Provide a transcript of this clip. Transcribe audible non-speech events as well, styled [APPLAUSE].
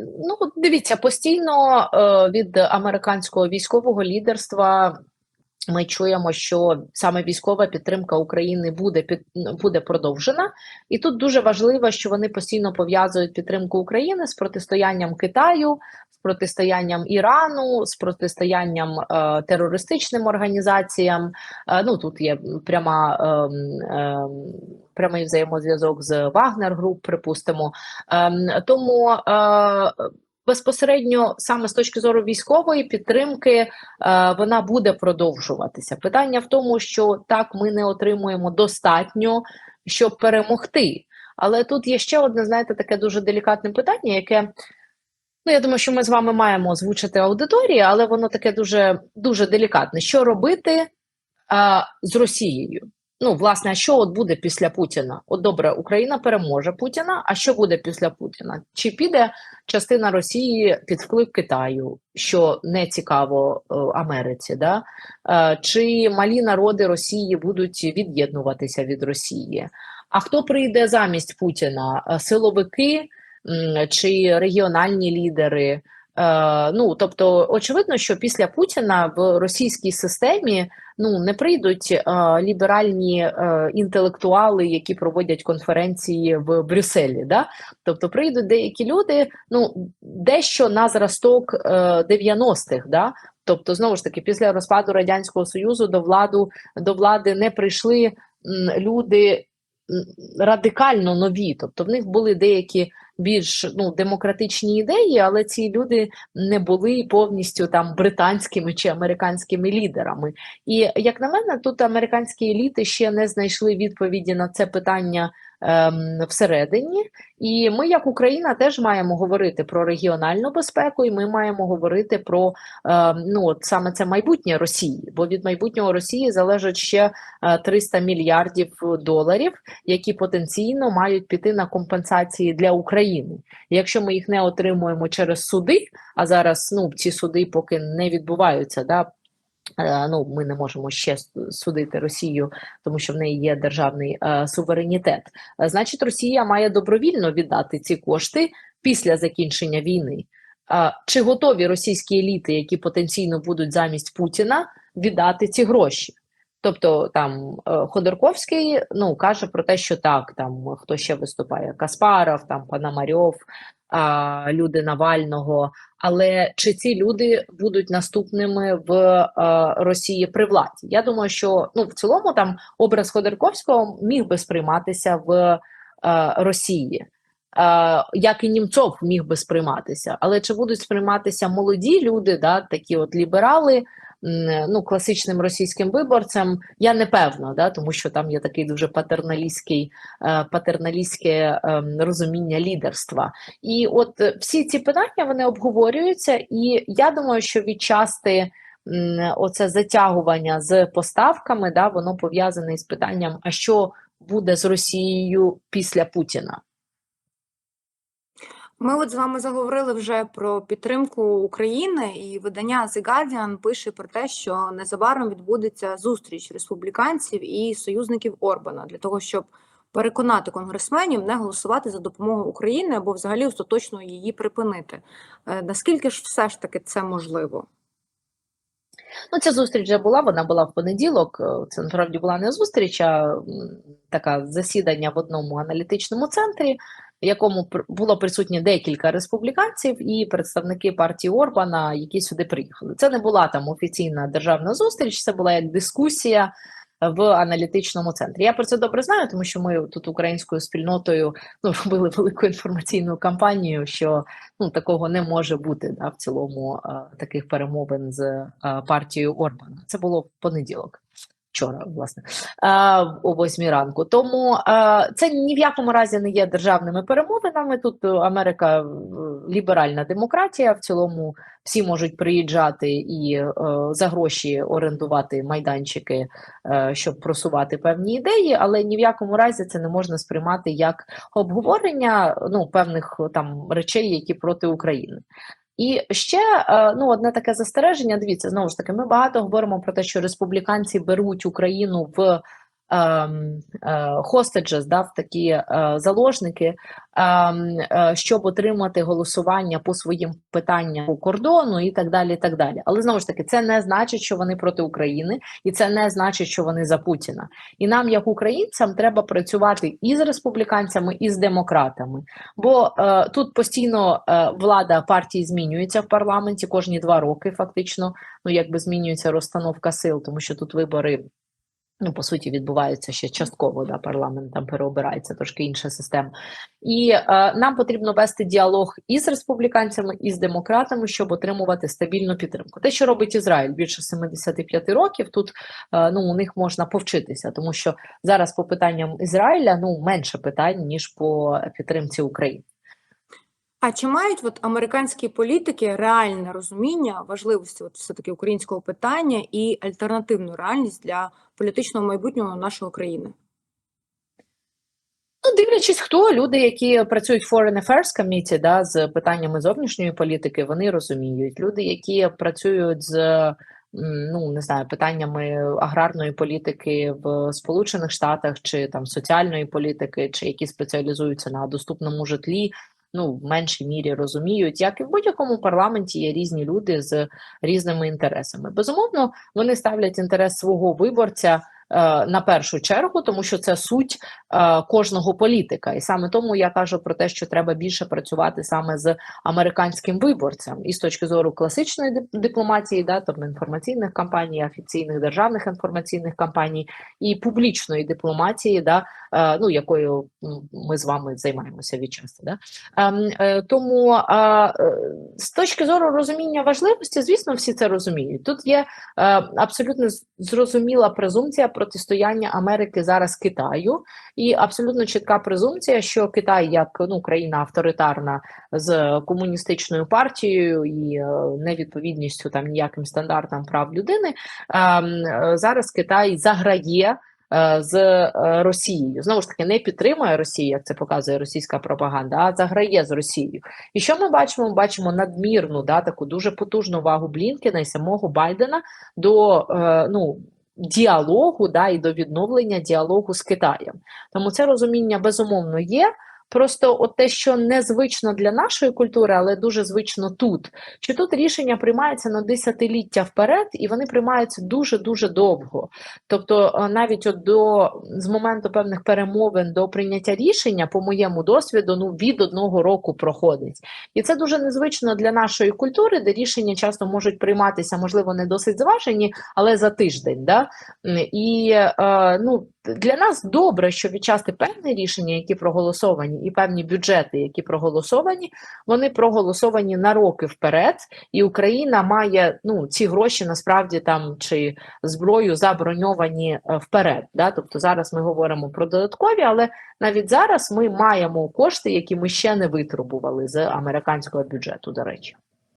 Ну, дивіться, постійно е, від американського військового лідерства ми чуємо, що саме військова підтримка України буде під буде продовжена, і тут дуже важливо, що вони постійно пов'язують підтримку України з протистоянням Китаю, з протистоянням Ірану, з протистоянням е, терористичним організаціям. Е, ну тут є пряма. Е, е, Прямий взаємозв'язок з Вагнер Груп, припустимо. Ем, тому е, безпосередньо саме з точки зору військової підтримки е, вона буде продовжуватися. Питання в тому, що так ми не отримуємо достатньо, щоб перемогти. Але тут є ще одне, знаєте, таке дуже делікатне питання, яке. Ну, я думаю, що ми з вами маємо озвучити аудиторії, але воно таке дуже дуже делікатне. Що робити а, з Росією? Ну, власне, а що от буде після Путіна? От добре, Україна переможе Путіна. А що буде після Путіна? Чи піде частина Росії під вплив Китаю, що не цікаво е, Америці? Да? Е, чи малі народи Росії будуть від'єднуватися від Росії? А хто прийде замість Путіна? Е, силовики чи регіональні лідери? Е, ну тобто, очевидно, що після Путіна в російській системі ну не прийдуть е, ліберальні е, інтелектуали, які проводять конференції в Брюсселі. Да? Тобто прийдуть деякі люди, ну дещо на зразок е, 90-х. Да? Тобто, знову ж таки, після розпаду радянського союзу до владу до влади не прийшли люди радикально нові, тобто в них були деякі більш ну демократичні ідеї, але ці люди не були повністю там британськими чи американськими лідерами. І як на мене, тут американські еліти ще не знайшли відповіді на це питання всередині, і ми, як Україна, теж маємо говорити про регіональну безпеку, і ми маємо говорити про ем, ну от саме це майбутнє Росії, бо від майбутнього Росії залежить ще е, 300 мільярдів доларів, які потенційно мають піти на компенсації для України. Якщо ми їх не отримуємо через суди, а зараз ну ці суди поки не відбуваються, да Е, ну, ми не можемо ще судити Росію, тому що в неї є державний е, суверенітет. Е, значить, Росія має добровільно віддати ці кошти після закінчення війни. Е, чи готові російські еліти, які потенційно будуть замість Путіна, віддати ці гроші? Тобто там е, Ходорковський ну каже про те, що так, там хто ще виступає: Каспаров, там Панамарьов, а, люди Навального. Але чи ці люди будуть наступними в е, Росії при владі? Я думаю, що ну в цілому там образ Ходорковського міг би сприйматися в е, Росії. Uh, як і Німцов міг би сприйматися, але чи будуть сприйматися молоді люди, да, такі от ліберали, ну, класичним російським виборцям, я не певна, да, тому що там є такий дуже патерналістський, е, патерналістське ем, розуміння лідерства. І от всі ці питання вони обговорюються, і я думаю, що відчасти. Оце затягування з поставками, да, воно пов'язане з питанням, а що буде з Росією після Путіна. Ми от з вами заговорили вже про підтримку України, і видання The Guardian пише про те, що незабаром відбудеться зустріч республіканців і союзників Орбана для того, щоб переконати конгресменів не голосувати за допомогу України або взагалі остаточно її припинити. Е, наскільки ж все ж таки це можливо? Ну, ця зустріч вже була, вона була в понеділок. Е, це насправді була не зустріч, а така засідання в одному аналітичному центрі в якому було присутні декілька республіканців і представники партії Орбана, які сюди приїхали. Це не була там офіційна державна зустріч, це була як дискусія. В аналітичному центрі я про це добре знаю, тому що ми тут українською спільнотою ну [LAUGHS] робили велику інформаційну кампанію, що ну такого не може бути да, в цілому а, таких перемовин з а, партією Орбана. Це було в понеділок вчора, власне, о восьмій ранку. Тому це ні в якому разі не є державними перемовинами. Тут Америка ліберальна демократія. В цілому всі можуть приїжджати і е, за гроші орендувати майданчики, е, щоб просувати певні ідеї, але ні в якому разі це не можна сприймати як обговорення ну певних там речей, які проти України. І ще е, ну одне таке застереження. Дивіться, знову ж таки, ми багато говоримо про те, що республіканці беруть Україну в ем, е, да, в такі е, заложники, ем, е, щоб отримати голосування по своїм питанням по кордону і так далі. і так далі. Але знову ж таки, це не значить, що вони проти України, і це не значить, що вони за Путіна. І нам, як українцям, треба працювати і з республіканцями, і з демократами. Бо е, тут постійно е, влада партії змінюється в парламенті кожні два роки, фактично. Ну якби змінюється розстановка сил, тому що тут вибори. Ну, по суті, відбуваються ще частково, да, парламент там переобирається, трошки інша система. І е, нам потрібно вести діалог і з республіканцями, і з демократами, щоб отримувати стабільну підтримку. Те, що робить Ізраїль більше 75 років, тут е, ну, у них можна повчитися, тому що зараз по питанням Ізраїля ну, менше питань, ніж по підтримці України. А чи мають от американські політики реальне розуміння важливості от все-таки українського питання і альтернативну реальність для політичного майбутнього нашої країни? Ну, дивлячись, хто люди, які працюють в Foreign Affairs Committee, да, з питаннями зовнішньої політики, вони розуміють. Люди, які працюють з ну не знаю, питаннями аграрної політики в Сполучених Штатах чи там соціальної політики, чи які спеціалізуються на доступному житлі. Ну, в меншій мірі розуміють, як і в будь-якому парламенті є різні люди з різними інтересами. Безумовно, вони ставлять інтерес свого виборця е, на першу чергу, тому що це суть е, кожного політика. І саме тому я кажу про те, що треба більше працювати саме з американським виборцем, і з точки зору класичної дип- дипломатії, да, тобто інформаційних кампаній, офіційних державних інформаційних кампаній, і публічної дипломатії, да, ну якою ми з вами займаємося від часу. Да. Ем, е, Тому е, з точки зору розуміння важливості, звісно, всі це розуміють. Тут є е, абсолютно зрозуміла презумпція протистояння Америки зараз Китаю, і абсолютно чітка презумпція, що Китай, як ну країна авторитарна з комуністичною партією і е, невідповідністю там ніяким стандартам прав людини, ем, е, зараз Китай заграє е, з е, Росією. Знову ж таки, не підтримує Росію, як це показує російська пропаганда, а заграє з Росією. І що ми бачимо? Ми бачимо надмірну, да, таку дуже потужну вагу Блінкена і самого Байдена до е, ну. Діалогу да, і до відновлення діалогу з Китаєм. Тому це розуміння безумовно є. Просто от те, що незвично для нашої культури, але дуже звично тут. Чи тут рішення приймаються на десятиліття вперед, і вони приймаються дуже дуже довго. Тобто, е, навіть от до з моменту певних перемовин до прийняття рішення, по моєму досвіду, ну від одного року проходить. І це дуже незвично для нашої культури, де рішення часто можуть прийматися, можливо, не досить зважені, але за тиждень. Да? І е, ну, для нас добре, що відчасти певні рішення, які проголосовані, і певні бюджети, які проголосовані, вони проголосовані на роки вперед, і Україна має ну, ці гроші насправді там чи зброю заброньовані е, вперед. Да? Тобто зараз ми говоримо про додаткові, але навіть зараз ми маємо кошти, які ми ще не витребували з американського бюджету, до речі.